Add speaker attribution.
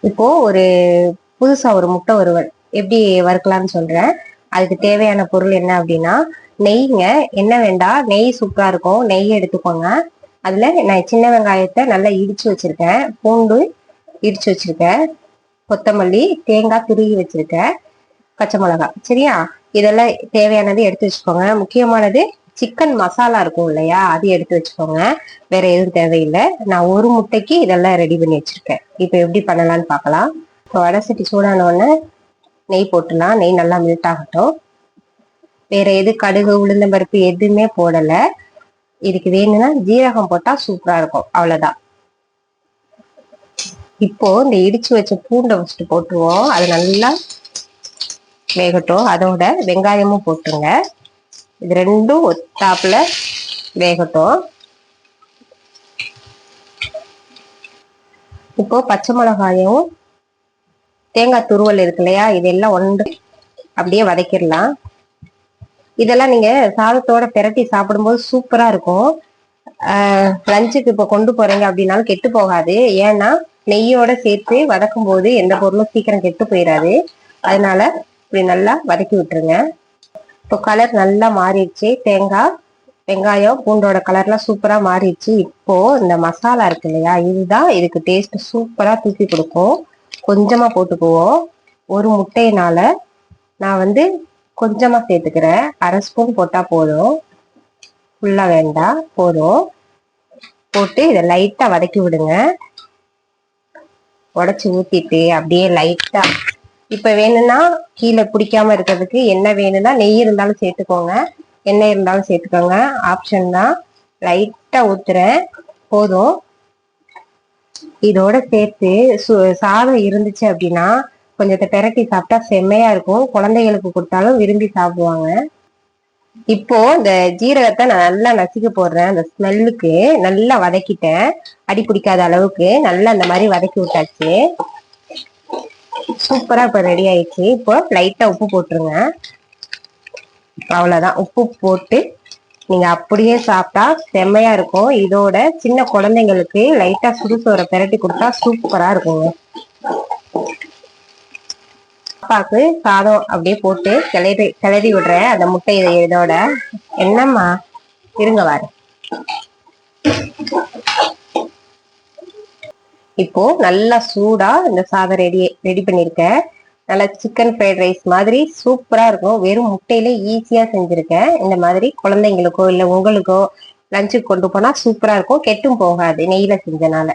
Speaker 1: இப்போ ஒரு புதுசா ஒரு முட்டை வறுவல். எப்படி வறுக்கலாம்னு சொல்றேன். அதுக்கு தேவையான பொருள் என்ன அப்படின்னா நெய்ங்க. என்ன வேண்டாம் நெய் சூப்பரா இருக்கும். நெய் எடுத்துக்கோங்க. அதுல நான் சின்ன வெங்காயத்தை நல்லா இடிச்சு வச்சிருக்கேன். பூண்டு இடிச்சு வச்சிருக்கேன். கொத்தமல்லி தேங்காய் துருகி வச்சிருக்கேன். பச்சை மிளகாய். சரியா? இதெல்லாம் தேவையானது எடுத்து வச்சுக்கோங்க. முக்கியமானது சிக்கன் மசாலா இருக்கும் இல்லையா? அது எடுத்து வச்சுக்கோங்க. வேற எதுவும் தேவையில்லை. நான் ஒரு முட்டைக்கு இதெல்லாம் ரெடி பண்ணி வச்சிருக்கேன். இப்போ எப்படி பண்ணலாம்னு பார்க்கலாம். இப்போ வடை சட்டி சூடான உடனே நெய் போட்டுலாம் நெய் நல்லா மெல்ட் ஆகட்டும். வேற எது கடுகு உளுந்தம்பருப்பு எதுவுமே போடலை. இதுக்கு வேணும்னா ஜீரகம் போட்டால் சூப்பராக இருக்கும். அவ்வளோதான் இப்போ இந்த இடிச்சு வச்ச பூண்டை ஃபஸ்ட்டு போட்டுருவோம். அது நல்லா வேகட்டும். அதோட வெங்காயமும் போட்டுருங்க. இது ரெண்டும் ஒத்தாப்புல வேகட்டும். இப்போ பச்சை மிளகாயும் தேங்காய் துருவல் இருக்கு இல்லையா? இதெல்லாம் ஒன்று அப்படியே வதக்கிடலாம். இதெல்லாம் நீங்க சாதத்தோட பிரட்டி சாப்பிடும்போது சூப்பரா இருக்கும். லஞ்சுக்கு இப்போ கொண்டு போறீங்க அப்படின்னாலும் கெட்டு போகாது. ஏன்னா நெய்யோட சேர்த்து வதக்கும் போது எந்த பொருளும் சீக்கிரம் கெட்டு போயிடாது அதனால இப்படி நல்லா வதக்கி விட்டுருங்க. இப்போ கலர் நல்லா மாறிடுச்சு. தேங்காய் வெங்காயம் பூண்டோட கலர்லாம் சூப்பராக மாறிடுச்சு. இப்போ இந்த மசாலா இருக்கு இல்லையா இதுதான் இதுக்கு டேஸ்ட் சூப்பராக தூக்கி கொடுக்கும். கொஞ்சமாக போட்டுக்குவோம். ஒரு முட்டையினால நான் வந்து கொஞ்சமாக சேர்த்துக்கிறேன். அரை ஸ்பூன் போட்டால் போதும். ஃபுல்லாக வேண்டாம் போதும். போட்டு இதை லைட்டாக வதக்கி விடுங்க. உடச்சி ஊற்றிட்டு அப்படியே லைட்டாக இப்ப வேணும்னா கீழே பிடிக்காம இருக்கிறதுக்கு என்ன வேணும்னா நெய் இருந்தாலும் சேர்த்துக்கோங்க. எண்ணெய் இருந்தாலும் சேர்த்துக்கோங்க. ஆப்ஷன் தான். லைட்டா ஊத்துறேன். போதும். இதோட சேர்த்து சாதம் இருந்துச்சு அப்படின்னா கொஞ்சத்தை பெரட்டி சாப்பிட்டா செம்மையா இருக்கும். குழந்தைகளுக்கு கொடுத்தாலும் விரும்பி சாப்பிடுவாங்க. இப்போ இந்த ஜீரகத்தை நான் நல்லா நசுக்க போடுறேன். அந்த ஸ்மெல்லுக்கு நல்லா வதக்கிட்டேன். அடி பிடிக்காத அளவுக்கு நல்லா அந்த மாதிரி வதக்கி விட்டாச்சு. சூப்பரா இப்ப ரெடி ஆயிடுச்சு. இப்போ லைட்டா உப்பு போட்டுருங்க. அவ்வளவுதான். உப்பு போட்டு நீங்க அப்படியே சாப்பிட்டா செம்மையா இருக்கும். இதோட சின்ன குழந்தைங்களுக்கு லைட்டா சுடுசோரை பிரட்டி கொடுத்தா சூப்பரா இருக்குங்க. அப்பாவுக்கு சாதம் அப்படியே போட்டு கிளறி கிளறி விடுறேன். அந்த முட்டை இதோட. என்னம்மா? இருங்க வாரு இப்போ நல்லா சூடா இந்த சாதம் ரெடி ரெடி பண்ணிருக்கேன் நல்லா சிக்கன் ஃப்ரைட் ரைஸ் மாதிரி சூப்பரா இருக்கும். வெறும் முட்டையில ஈஸியா செஞ்சிருக்கேன். இந்த மாதிரி குழந்தைங்களுக்கோ இல்ல உங்களுக்கோ லஞ்சுக்கு கொண்டு போனா சூப்பரா இருக்கும். கெட்டும் போகாது நெய்ல செஞ்சனால.